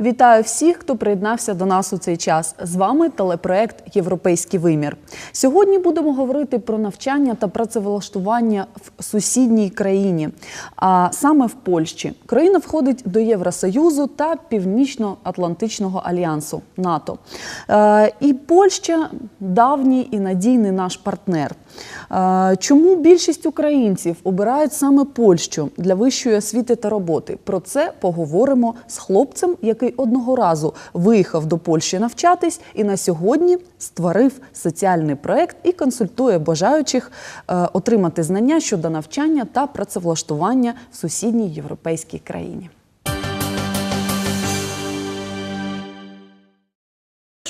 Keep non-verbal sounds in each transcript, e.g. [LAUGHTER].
Вітаю всіх, хто приєднався до нас у цей час. З вами телепроект Європейський вимір. Сьогодні будемо говорити про навчання та працевлаштування в сусідній країні, а саме в Польщі. Країна входить до Євросоюзу та Північно-Атлантичного альянсу НАТО. Е, І Польща давній і надійний наш партнер. Чому більшість українців обирають саме Польщу для вищої освіти та роботи? Про це поговоримо з хлопцем, який одного разу виїхав до Польщі навчатись і на сьогодні створив соціальний проект і консультує бажаючих е, отримати знання щодо навчання та працевлаштування в сусідній європейській країні.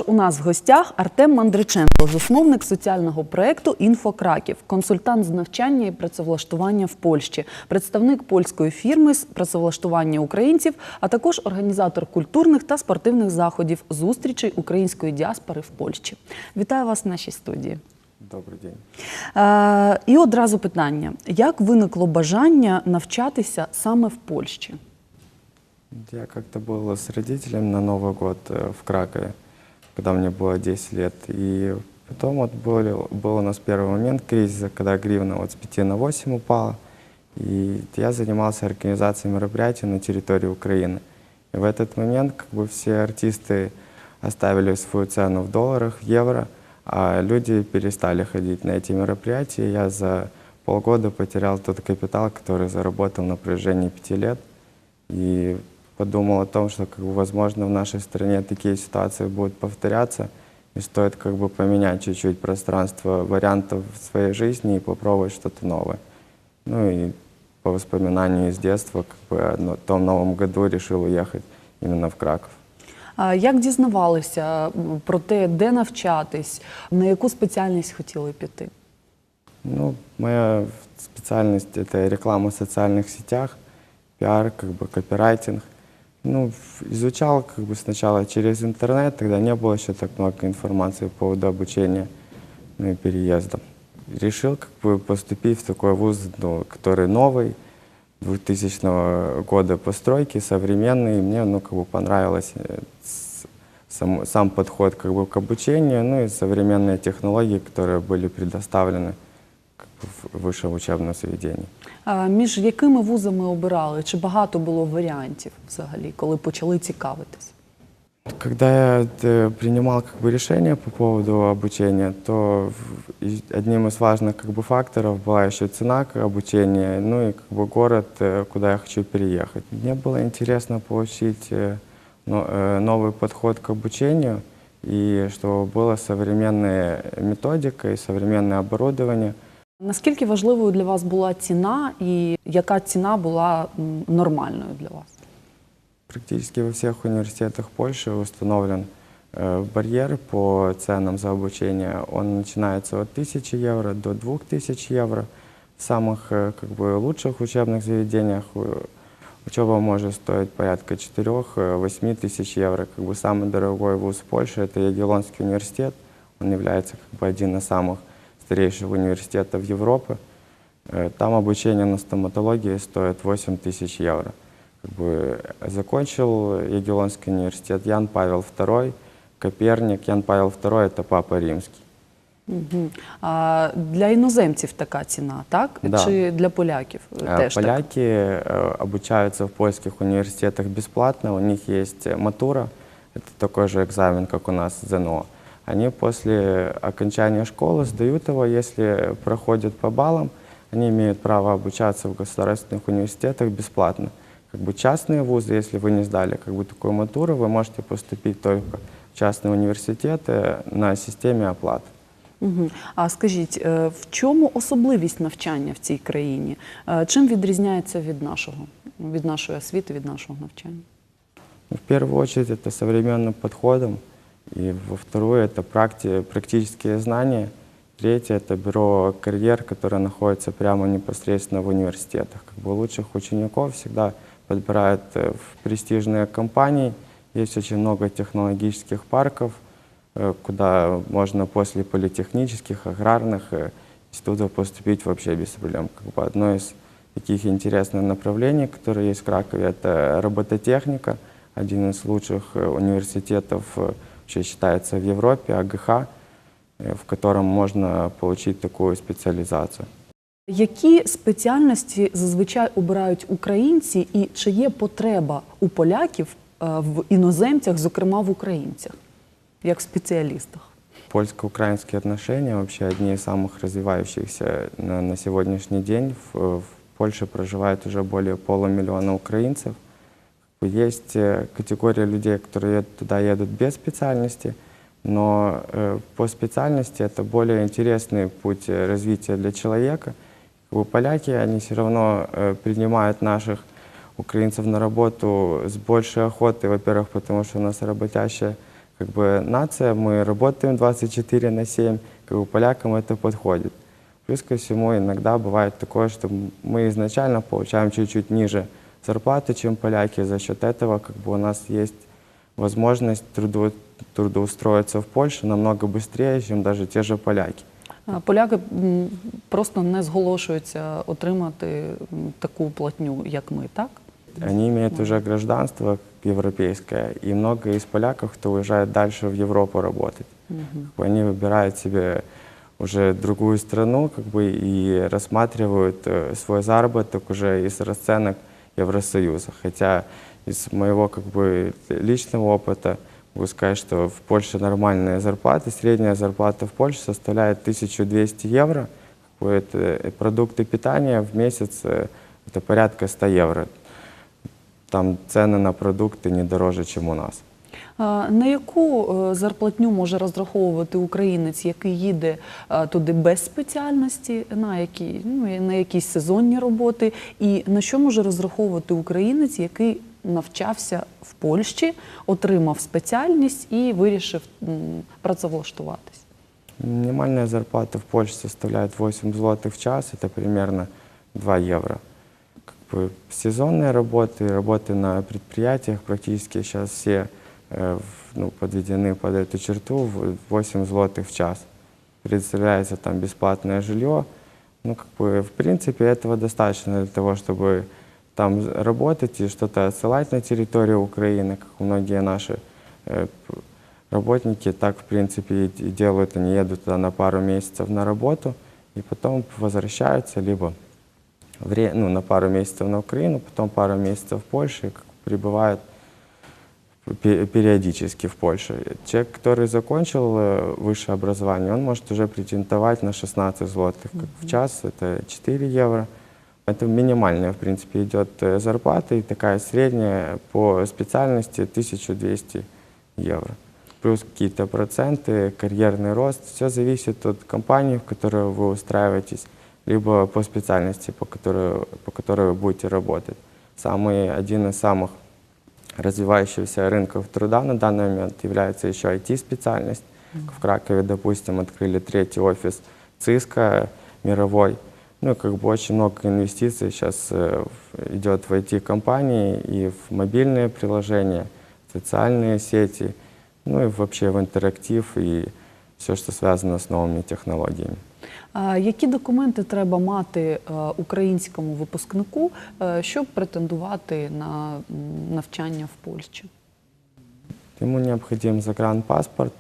У нас в гостях Артем Мандриченко, засновник соціального проекту «Інфокраків», консультант з навчання і працевлаштування в Польщі, представник польської фірми з працевлаштування українців, а також організатор культурних та спортивних заходів зустрічей української діаспори в Польщі. Вітаю вас в нашій студії. Добрий день. Е, і одразу питання: як виникло бажання навчатися саме в Польщі? Я как-то был с родителями на Новый год э, в Кракове, Когда мне было 10 лет. И потом вот был, был у нас первый момент кризиса, когда гривна вот с 5 на 8 упала. И я занимался организацией мероприятий на территории Украины. И в этот момент как бы все артисты оставили свою цену в долларах, евро, а люди перестали ходить на эти мероприятия. Я за полгода потерял тот капитал, который заработал на протяжении пяти лет. И подумал о том, что, как бы, возможно, в нашей стране такие ситуации будут повторяться, и стоит как бы поменять чуть-чуть пространство вариантов в своей жизни и попробовать что-то новое. Ну и по воспоминанию из детства, как бы на том Новом году решил уехать именно в Краков. А Як дізнавалися м, про те, де навчатись, на яку спеціальність хотіли піти? Ну, моя специальность это реклама в социальных сетях, пиар, как бы копирайтинг. Ну, изучал как бы сначала через интернет, тогда не было еще так много информации по поводу обучения, ну и переезда. Решил как бы поступить в такой вуз, ну, который новый, 2000 года постройки, современный. Мне, ну, как бы понравилось э, сам, сам подход как бы к обучению, ну и современные технологии, которые были предоставлены в высшем учебном заведении. А Між якими вузами обирали? Чи багато було варіантів взагалі, коли почали цікавитись? Когда я э, принимал как бы, решение по поводу обучения, то в- и одним из важных как бы, факторов была еще цена к обучению, ну и как бы, город, э, куда я хочу переехать. Мне было интересно получить э, но- э, новый подход к обучению, и чтобы была современная методика и современное оборудование. Наскільки важливою для вас була ціна, і яка ціна була м, нормальною для вас? Практически во всех университетах Польши установлен э, барьер по ценам за обучение. Он начинается от 1000 евро до 2000 евро. В самых э, как бы, лучших учебных заведениях э, учеба может стоить порядка 4-8 тысяч евро. Как бы, самый дорогой вуз Польши – это Ягеллонский университет. Он является как бы, один из самых старейших университетов Европы. Э, Там обучение на стоматологии стоит 8 тысяч евро. Как бы закончил Ягеллонский университет Ян Павел II, Коперник. Ян Павел II – это Папа Римский. Угу. А для іноземців така ціна, так? Да. Чи для поляків Э, теж так? Поляки э, обучаются в польских университетах бесплатно, у них есть э, матура, это такой же экзамен, как у нас ЗНО. Они после окончания школы сдают его, если проходят по баллам, они имеют право обучаться в государственных университетах бесплатно. Как бы частные вузы, если вы не сдали как бы такую матуру, вы можете поступить только в частные университеты на системе оплаты. Угу. А скажіть, е, в чому особливість навчання в цій країні? Е, Чим відрізняється від нашого, від нашої освіти, від нашого навчання? Ну, В первую очередь это современным подходом, И во вторую это практи- практические знания, третье это бюро карьер, которое находится прямо непосредственно в университетах. Как бы лучших учеников всегда подбирают э, в престижные компании, есть очень много технологических парков, э, куда можно после политехнических, аграрных э, институтов поступить вообще без проблем. Как бы одно из таких интересных направлений, которые есть в Кракове, это робототехника, один из лучших университетов, вообще считается в Европе, АГХ, э, в котором можно получить такую специализацию. Які спеціальності зазвичай обирають українці, і чи є потреба у поляків е, в іноземцях, зокрема в українцях, як спеціалістах? Польско-украинские отношения вообще одни из самых развивающихся на, на сегодняшний день. В, в Польше проживает уже более полумиллиона украинцев. Как бы Есть э, категория людей, которые ед- туда едут без специальности, но э, по специальности это более интересный путь э, развития для человека. Как бы Поляки, они все равно э, принимают наших украинцев на работу с большей охотой, во-первых, потому что у нас работящая как бы нация, мы работаем 24 на 7, как бы полякам это подходит. Плюс ко всему иногда бывает такое, что мы изначально получаем чуть-чуть ниже зарплаты, чем поляки. За счет этого как бы у нас есть возможность трудо- трудоустроиться в Польше намного быстрее, чем даже те же поляки. Е, Поляки м, просто не зголошуються отримати м, таку платню, як ми, так? Они имеют уже гражданство европейское, и много из поляков, кто уезжает дальше в Европу работать. Как бы Они выбирают себе уже другую страну как бы, и рассматривают э, свой заработок уже из расценок Евросоюза. Хотя из моего как бы, личного опыта могу сказать, что в Польше нормальная зарплата, средняя зарплата в Польше составляет 1200 евро. Как бы это, э, продукты питания в месяц э, это порядка 100 евро. Там цены на продукты не дороже, чем у нас. А На яку е, зарплатню може розраховувати українець, який їде е, туди без спеціальності, на які ну і на якісь сезонні роботи, і на що може розраховувати українець, який навчався в Польщі, отримав спеціальність і вирішив м, працевлаштуватись? Минимальная зарплата в Польше составляет 8 злотых в час, это примерно 2 евро. Как бы сезонные работы, работы на предприятиях практически сейчас все э, в- ну, подведены под эту черту в 8 злотых в час. Представляется там бесплатное жилье. Ну, как бы, в принципе, этого достаточно для того, чтобы там работать и что-то отсылать на территорию Украины, как многие наши э, работники так, в принципе, и делают. Они едут туда на пару месяцев на работу и потом возвращаются, либо вре- ну, на пару месяцев на Украину, потом пару месяцев в Польше, и прибывают периодически в Польше. Человек, который закончил э, высшее образование, он может уже претендовать на 16 злотых как в час, это 4 евро. Это минимальная, в принципе, идет э, зарплата, и такая средняя по специальности 1200 евро. Плюс какие-то проценты, карьерный рост. Все зависит от компании, в которую вы устраиваетесь, либо по специальности, по которой, по которой вы будете работать. Самый, один из самых развивающихся рынков труда на данный момент является еще IT-специальность. В Кракове, допустим, открыли третий офис ЦИСКа мировой. Ну и как бы очень много инвестиций сейчас э, в- идет в IT-компании и в мобильные приложения, социальные сети, ну и вообще в интерактив и все, что связано с новыми технологиями. А Які документи треба мати е, українському випускнику, е, щоб претендувати на м, навчання в Польщі? Ему необходим загранпаспорт,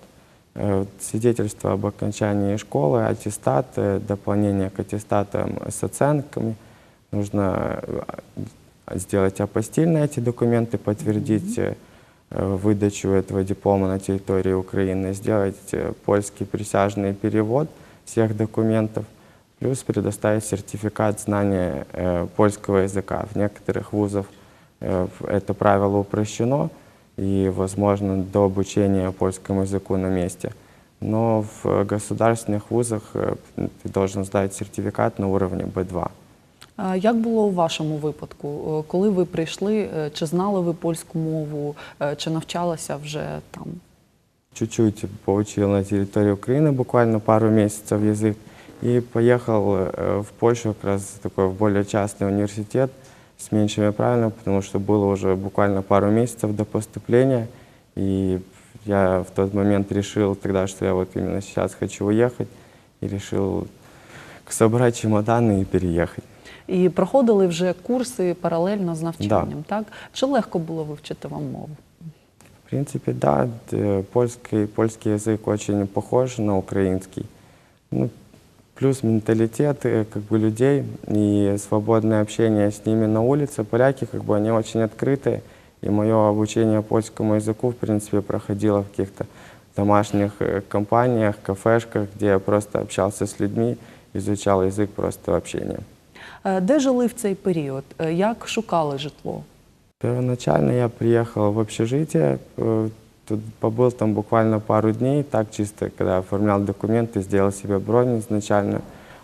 э, свидетельство об окончании школы, аттестат, э, дополнение к аттестатам с оценками. Нужно э, сделать апостиль на эти документы, подтвердить э, э, выдачу этого диплома на территории Украины, сделать э, польский присяжный перевод всех документов, плюс предоставить сертификат знания э, польского языка. В некоторых вузах э, в- это правило упрощено, и, возможно, до обучения польскому языку на месте. Но в э, государственных вузах э, ты должен сдать сертификат на уровне B2. А Як було у вашому випадку? Е, Коли ви прийшли, е, чи знали ви польську мову, е, чи навчалися вже там? Чуть-чуть поучил на территории Украины, буквально пару месяцев язык, и поехал э, в Польшу, как раз такой в более частный университет с меньшими правилами, потому что было уже буквально пару месяцев до поступления, и я в тот момент решил тогда, что я вот именно сейчас хочу уехать, и решил собрать чемоданы и переехать. І проходили вже курси паралельно з навчанням, так? Чи легко було вивчити вам мову? В принципе, да, д- польский, польский язык очень похож на украинский. Ну, плюс менталитет э, как бы людей и свободное общение с ними на улице. Поляки как бы они очень открытые. И мое обучение польскому языку, в принципе, проходило в каких-то домашних э, компаниях, кафешках, где я просто общался с людьми, изучал язык просто в общении. Е, Де жили в цей період? Е, Як шукали житло? Первоначально я приехал в общежитие, э, тут побыл там буквально пару дней, так чисто, когда оформлял документы, сделал себе бронь изначально.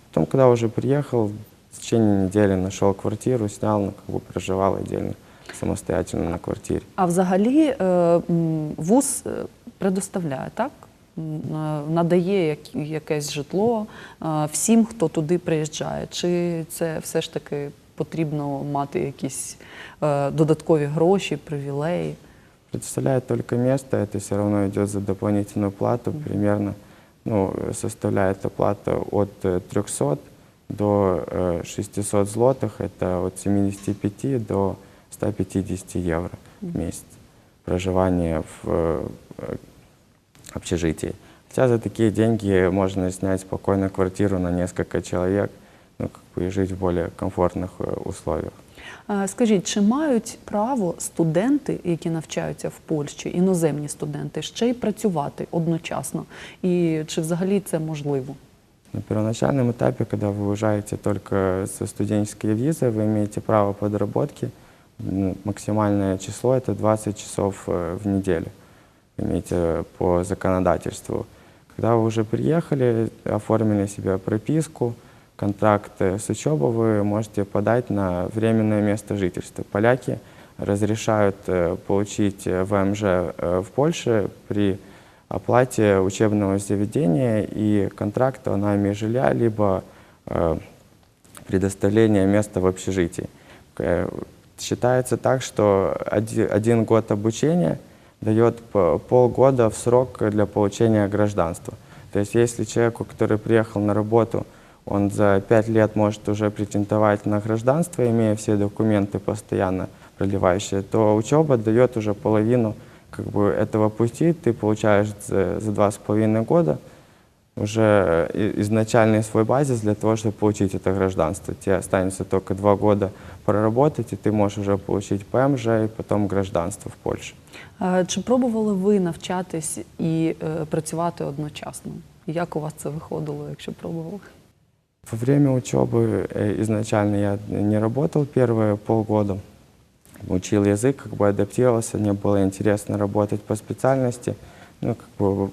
Потом, когда уже приехал, в течение недели нашел квартиру, снял, ну, как бы проживал отдельно, самостоятельно на квартире. А взагалі е, м, вуз е, предоставляє, так? М, е, Надає як- якесь житло е, всім, хто туди приїжджає. Чи це все ж таки потрібно мати якісь е, додаткові гроші, привілеї? Представляет только место, это все равно идет за дополнительную плату, примерно, ну, составляет оплата от э, 300 до э, 600 злотых, это от 75 до 150 евро в месяц проживание в э, э, общежитии. Хотя за такие деньги можно снять спокойно квартиру на несколько человек, ну, как бы и жить в более комфортных э, условиях. Е, Скажіть, чи мають право студенти, які навчаються в Польщі, іноземні студенти, ще й працювати одночасно? І чи взагалі це можливо? На первоначальном этапе, когда вы уезжаете только со студенческой визы, вы имеете право подработки. М, Максимальное число это 20 часов э, в неделю. Имеете по законодательству. Когда вы уже приехали, оформили себе прописку, контракт с учебой, вы можете подать на временное место жительства. Поляки разрешают э, получить э, ВМЖ э, в Польше при оплате учебного заведения и контракта о найме жилья, либо предоставления места в общежитии. Считается так, что оди- один год обучения дает по- полгода в срок для получения гражданства. То есть если человеку, который приехал на работу, он за пять лет может уже претендовать на гражданство, имея все документы постоянно проливающие, то учеба дает уже половину как бы, этого пути. Ты получаешь за, за два с половиной года уже и- изначальный свой базис для того, чтобы получить это гражданство. Тебе останется только два года проработать, и ты можешь уже получить ПМЖ и потом гражданство в Польше. Е, Чи пробували ви навчатись і е, працювати одночасно? Як у вас це виходило, якщо пробували? Во время учебы э, изначально я не работал первые полгода. Учил язык, как бы адаптировался, мне было интересно работать по специальности, ну, как бы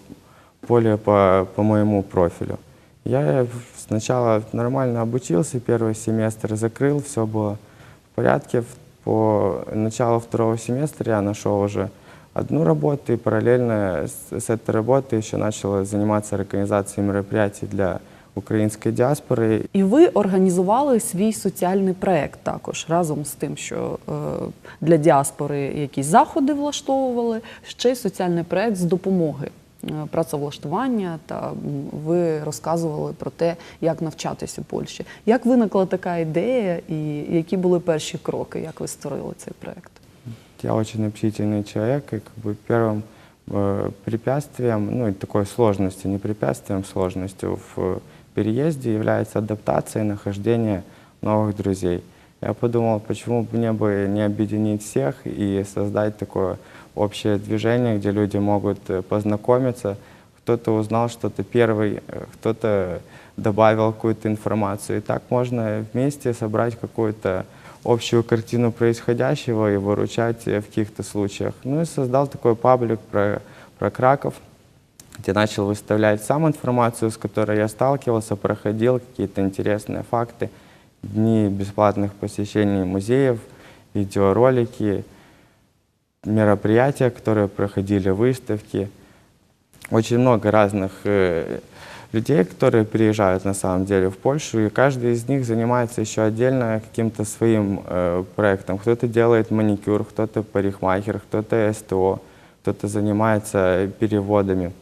более по, по моему профилю. Я сначала нормально обучился, первый семестр закрыл, все было в порядке. По началу второго семестра я нашел уже одну работу и параллельно с, с этой работой еще начал заниматься организацией мероприятий для української діаспори. І ви організували свій соціальний проект також разом з тим, що е, для діаспори якісь заходи влаштовували, ще й соціальний проект з допомоги е, працевлаштування. Та м, ви розказували про те, як навчатись у Польщі. Як виникла така ідея, і які були перші кроки, як ви створили цей проект? Я очень общительный человек, и как бы первым э, препятствием, ну и такой сложностью, не препятствием, сложностью в э, переезде является адаптация и нахождение новых друзей. Я подумал, почему бы мне бы не объединить всех и создать такое общее движение, где люди могут э, познакомиться. Кто-то узнал что-то первый, э, кто-то добавил какую-то информацию. И так можно вместе собрать какую-то общую картину происходящего и выручать э, в каких-то случаях. Ну и создал такой паблик про, про Краков, где начал выставлять сам информацию, с которой я сталкивался, проходил какие-то интересные факты, дни бесплатных посещений музеев, видеоролики, мероприятия, которые проходили, выставки. Очень много разных э, людей, которые приезжают на самом деле в Польшу, и каждый из них занимается еще отдельно каким-то своим э, проектом. Кто-то делает маникюр, кто-то парикмахер, кто-то СТО, кто-то занимается переводами,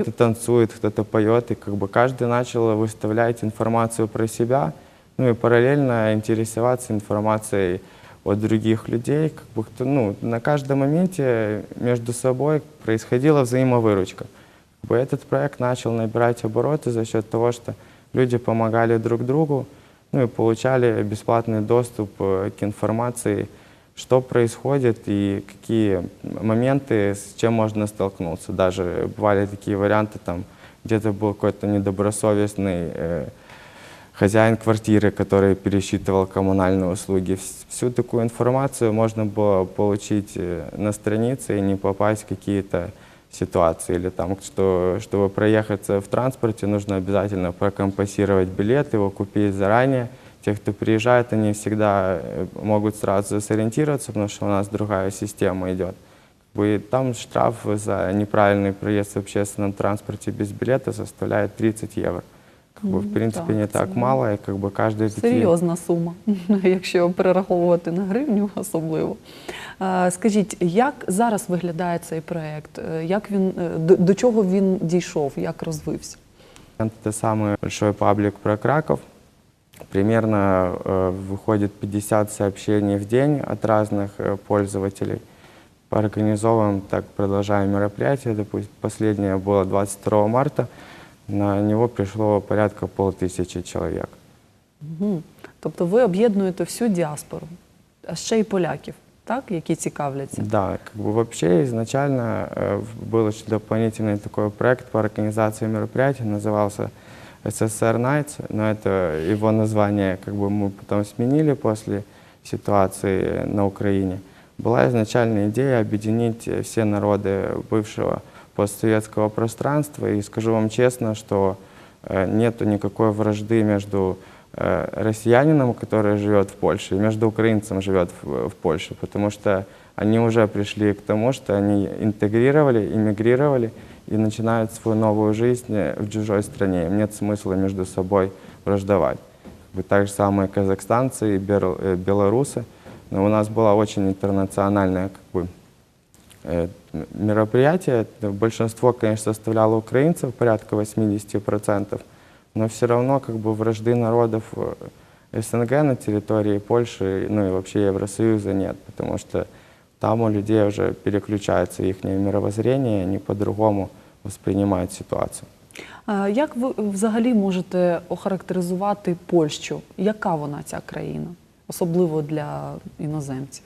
кто-то танцует, кто-то поет, и как бы каждый начал выставлять информацию про себя, ну и параллельно интересоваться информацией от других людей. Как бы, кто- ну, на каждом моменте между собой происходила взаимовыручка. Как бы этот проект начал набирать обороты за счет того, что люди помогали друг другу, ну и получали бесплатный доступ э, к информации, что происходит и какие моменты, с чем можно столкнуться. Даже бывали такие варианты, там где-то был какой-то недобросовестный э, хозяин квартиры, который пересчитывал коммунальные услуги. Вс- Всю такую информацию можно было получить э, на странице и не попасть в какие-то ситуации. Или там, что, чтобы проехаться в транспорте, нужно обязательно прокомпасировать билет, его купить заранее. Те, кто приезжает, они всегда э, могут сразу сориентироваться, потому что у нас другая система идет. Как бы Там штраф за неправильный проезд в общественном транспорте без билета составляет 30 евро. Как бы, в Мгм, принципе, так, не це так мало, и как бы каждый такие... Серйозна сума, [LAUGHS] якщо перераховувати на гривню особливо. Е, Скажіть, як зараз виглядає цей проект? Е, Як він е, до, до чого він дійшов? Як розвився? Это самый большой паблик про Краков. Примерно э, выходит 50 сообщений в день от разных э, пользователей. Поорганизовываем, так продолжаем мероприятие. Допустим, последнее было 22 марта. На него пришло порядка полтысячи человек. Мгм. Тобто ви об'єднуєте всю діаспору, а ще й поляків, так, які цікавляться. Да, как бы вообще изначально э, в- был еще дополнительный такой проект по организации мероприятий, назывался СССР Nights, но это его название как бы мы потом сменили после ситуации на Украине. Была изначальная идея объединить все народы бывшего постсоветского пространства, и скажу вам честно, что э, нету никакой вражды между э, россиянином, который живет в Польше, и между украинцем живет в, в Польше, потому что они уже пришли к тому, что они интегрировали, иммигрировали и начинают свою новую жизнь э, в чужой стране. Им нет смысла между собой враждовать. Так же самое казахстанцы и э, белорусы. Но у нас была очень интернациональная как бы, э, мероприятие. Большинство, конечно, составляло украинцев, порядка 80%, но все равно как бы вражды народов СНГ на территории Польши, ну и вообще Евросоюза нет, потому что там у людей уже переключается их мировоззрение, и они по-другому воспринимают ситуацию. А Як ви взагалі можете охарактеризувати Польщу? Яка вона ця країна, особливо для іноземців?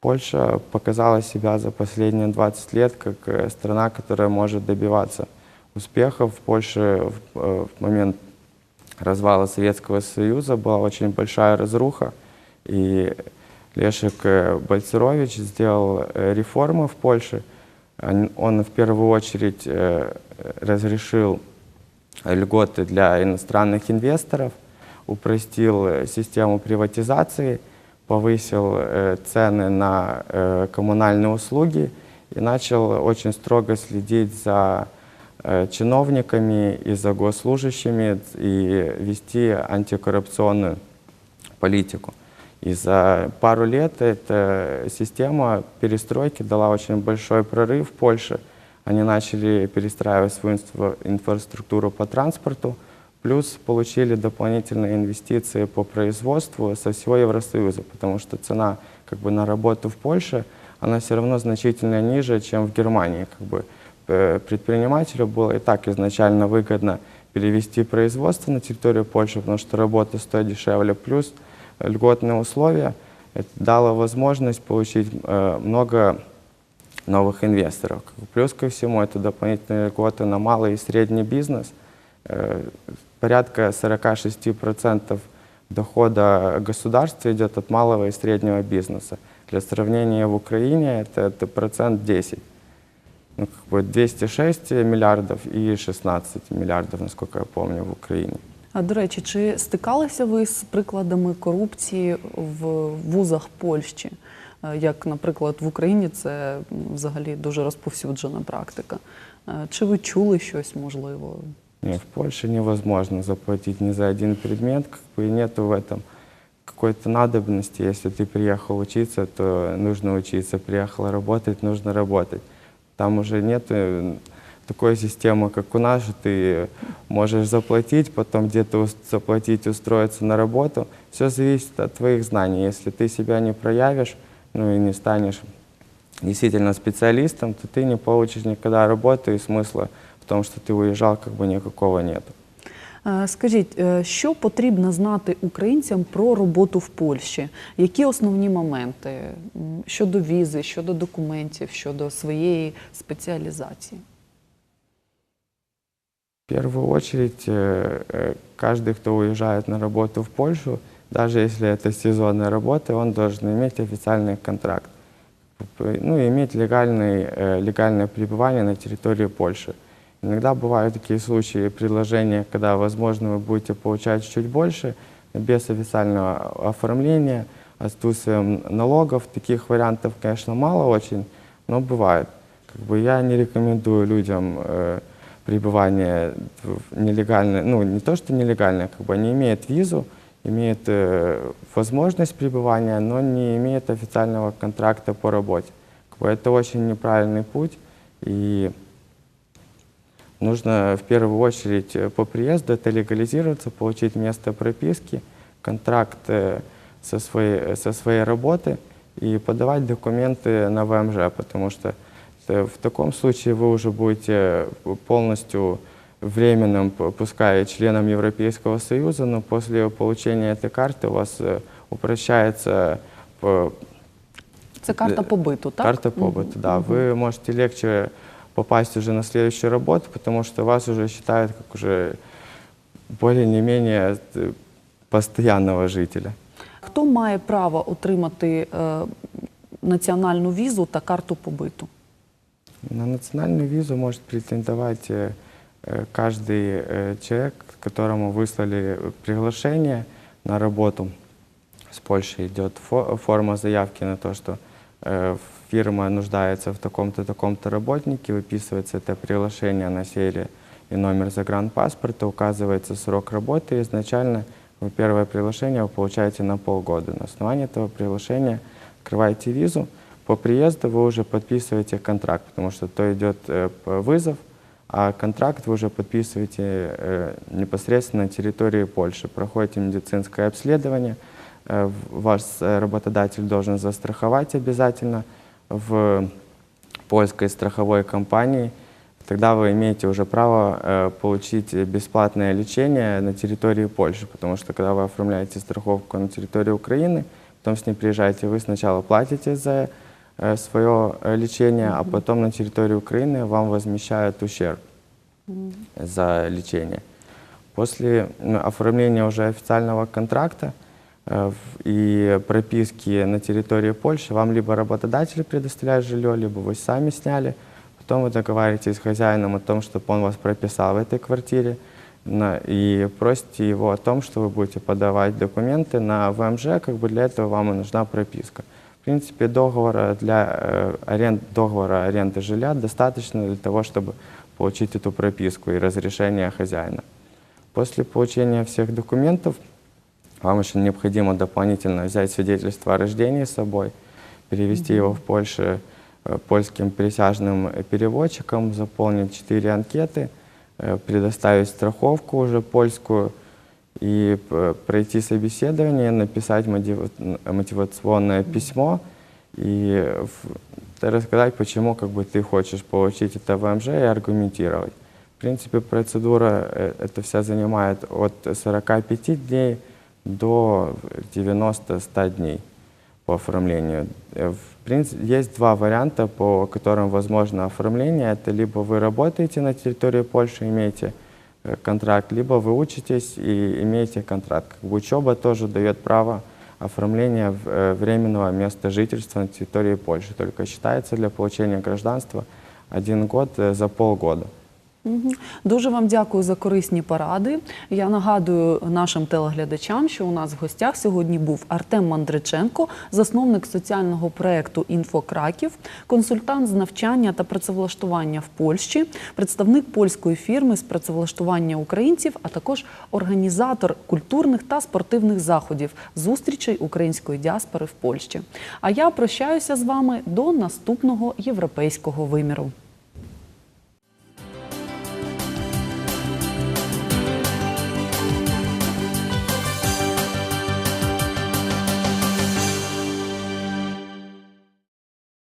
Польша показала себя за последние 20 лет как э, страна, которая может добиваться успехов. В Польше в, э, в момент развала Советского Союза была очень большая разруха, и Лешек э, Бальцерович сделал э, реформы в Польше. Он, в первую очередь э, разрешил льготы для иностранных инвесторов, упростил систему приватизации, повысил цены на коммунальные услуги и начал очень строго следить за чиновниками и за госслужащими и вести антикоррупционную политику. И за пару лет эта система перестройки дала очень большой прорыв в Польше. Они начали перестраивать свою инфра- инфраструктуру по транспорту, плюс получили дополнительные инвестиции по производству со всего Евросоюза, потому что цена как бы, на работу в Польше, она все равно значительно ниже, чем в Германии. Как бы, э, предпринимателю было и так изначально выгодно перевести производство на территорию Польши, потому что работа стоит дешевле, плюс льготные условия. Это дало возможность получить э, много новых инвесторов. Плюс ко всему, это дополнительные льготы на малый и средний бизнес. Э, Порядка 46% дохода государства идет от малого и среднего бизнеса. Для сравнения, в Украине это, это процент 10. Ну, как бы 206 миллиардов и 16 миллиардов, насколько я помню, в Украине. А до речі, чи стикалися ви з прикладами корупції в вузах Польщі? Е, Як, наприклад, в Україні це м, взагалі дуже розповсюджена практика. Е, Чи ви чули щось можливо? Не, в Польше невозможно заплатить ни за один предмет, как бы и нету в этом какой-то надобности. Если ты приехал учиться, то нужно учиться. Приехал работать, нужно работать. Там уже нет такой системы, как у нас, что ты можешь заплатить, потом где-то ус- заплатить, устроиться на работу. Все зависит от твоих знаний. Если ты себя не проявишь, ну и не станешь действительно специалистом, то ты не получишь никогда работу и смысла в том, что ты уезжал, как бы никакого нету. Е, Скажіть, е, що потрібно знати українцям про роботу в Польщі? Які основні моменти м, щодо візи, щодо документів, щодо своєї спеціалізації? В первую очередь, э, э, каждый, кто уезжает на работу в Польшу, даже если это сезонная работа, он должен иметь официальный контракт, ну, иметь легальный, э, легальное пребывание на территории Польши. Иногда бывают такие случаи предложения, когда, возможно, вы будете получать чуть больше, без официального оформления, отсутствием налогов. Таких вариантов, конечно, мало очень, но бывает. Как бы я не рекомендую людям пребывание нелегальное, ну не то что нелегальное, как бы они имеют визу, имеют э, возможность пребывания, но не имеют официального контракта по работе. Как бы это очень неправильный путь, и нужно в первую очередь э, по приезду это легализироваться, получить место прописки, контракт э, со своей, со своей работы и подавать документы на ВМЖ, потому что э, в таком случае вы уже будете полностью временным, п- пускай членом Европейского Союза, но после получения этой карты у вас э, упрощается п- Це карта Е, побиту, так? Карта побыта, да. Вы можете легче попасть уже на следующую работу, потому что вас уже считают как уже более не менее э, постоянного жителя. Хто має право отримати е, національну візу та карту побиту? На национальную визу может претендовать э, э, каждый э, человек, которому выслали приглашение на работу. С Польши идет фо- форма заявки на то, что э, фирма нуждается в таком-то, таком-то работнике, выписывается это приглашение на серии и номер загранпаспорта, указывается срок работы. Изначально вы первое приглашение вы получаете на полгода. На основании этого приглашения открываете визу. По приезду вы уже подписываете контракт, потому что то идет э, п- вызов, а контракт вы уже подписываете э, непосредственно на территории Польши. Проходите медицинское обследование, э, в- ваш э, работодатель должен застраховать обязательно в польской страховой компании. Тогда вы имеете уже право э, получить бесплатное лечение на территории Польши, потому что когда вы оформляете страховку на территории Украины, потом с ней приезжаете, вы сначала платите за э, свое э, лечение, а потом на территории Украины вам возмещают ущерб за лечение. После ну, оформления уже официального контракта э, и прописки на территории Польши вам либо работодатель предоставляет жилье, либо вы сами сняли. Потом вы договариваетесь с хозяином о том, чтобы он вас прописал в этой квартире и просите его о том, что вы будете подавать документы на ВМЖ, как бы для этого вам и нужна прописка. В принципе, договора для э, аренд, договора аренды жилья достаточно для того, чтобы получить эту прописку и разрешение хозяина. После получения всех документов вам еще необходимо дополнительно взять свидетельство о рождении с собой, перевести его в Польше э, польским присяжным переводчиком, заполнить четыре анкеты, э, предоставить страховку уже польскую и п- пройти собеседование, написать мотива- мотивационное письмо и в- рассказать, почему как бы, ты хочешь получить это ВМЖ и аргументировать. В принципе, процедура э, это вся занимает от 45 дней до 90-100 дней по оформлению. Э, В принципе, есть два варианта, по которым возможно оформление. Это либо вы работаете на территории Польши, имеете э, контракт, либо вы учитесь и имеете контракт. Как бы учеба тоже дает право оформления в- э, временного места жительства на территории Польши. Только считается для получения гражданства один год э, за полгода. Дуже вам дякую за корисні поради. Я нагадую нашим телеглядачам, що у нас в гостях сьогодні був Артем Мандриченко, засновник соціального проєкту «Інфо Краків», консультант з навчання та працевлаштування в Польщі, представник польської фірми з працевлаштування українців, а також організатор культурних та спортивних заходів зустрічей української діаспори в Польщі. А я прощаюся з вами до наступного європейського виміру.